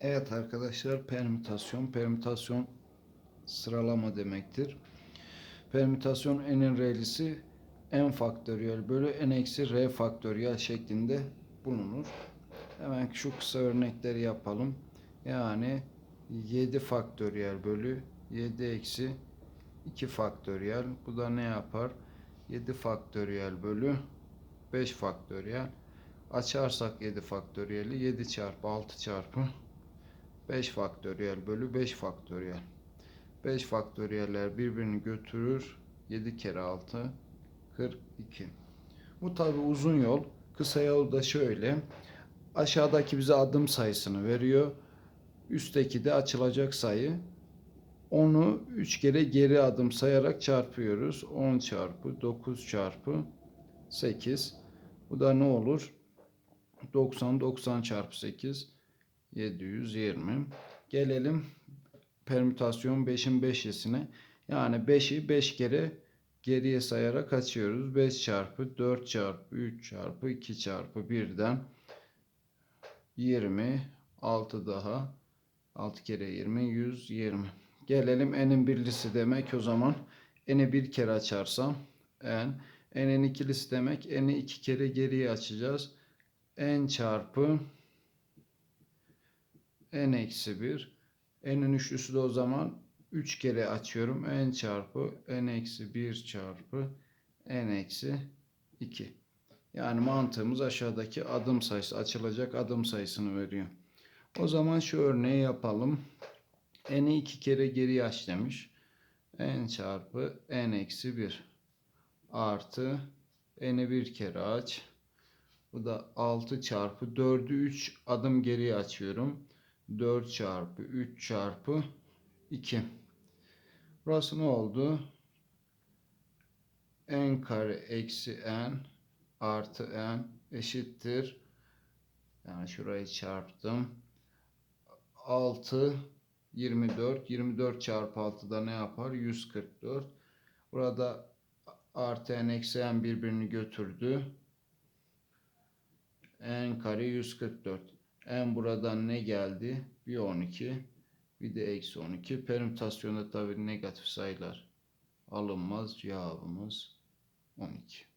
Evet arkadaşlar permütasyon. Permütasyon sıralama demektir. Permütasyon n'in r'lisi n faktöriyel bölü n eksi r faktöriyel şeklinde bulunur. Hemen şu kısa örnekleri yapalım. Yani 7 faktöriyel bölü 7 eksi 2 faktöriyel. Bu da ne yapar? 7 faktöriyel bölü 5 faktöriyel. Açarsak 7 faktöriyeli 7 çarpı 6 çarpı 5 faktöriyel bölü 5 faktöriyel. 5 faktöriyeller birbirini götürür. 7 kere 6 42. Bu tabi uzun yol. Kısa yol da şöyle. Aşağıdaki bize adım sayısını veriyor. Üstteki de açılacak sayı. Onu 3 kere geri adım sayarak çarpıyoruz. 10 çarpı 9 çarpı 8. Bu da ne olur? 90 90 çarpı 8 720. Gelelim permütasyon 5'in 5'lisine. Yani 5'i 5 kere geriye sayarak açıyoruz. 5 çarpı 4 çarpı 3 çarpı 2 çarpı 1'den 20 6 daha 6 kere 20 120. Gelelim n'in birlisi demek o zaman n'i bir kere açarsam n n'in ikilisi demek n'i iki kere geriye açacağız. n çarpı n eksi 1 n'in üçlüsü de o zaman 3 kere açıyorum. n çarpı n eksi 1 çarpı n eksi 2. Yani mantığımız aşağıdaki adım sayısı açılacak adım sayısını veriyor. O zaman şu örneği yapalım. n'i 2 kere geri aç demiş. n çarpı n eksi 1 artı n'i bir kere aç. Bu da 6 çarpı 4'ü 3 adım geriye açıyorum. 4 çarpı 3 çarpı 2. Burası ne oldu? n kare eksi n artı n eşittir. Yani şurayı çarptım. 6 24. 24 çarpı 6'da ne yapar? 144. Burada artı n eksi n birbirini götürdü. n kare 144. n buradan ne geldi? Bir 12. Bir de eksi 12. Permütasyonda tabi negatif sayılar alınmaz. Cevabımız 12.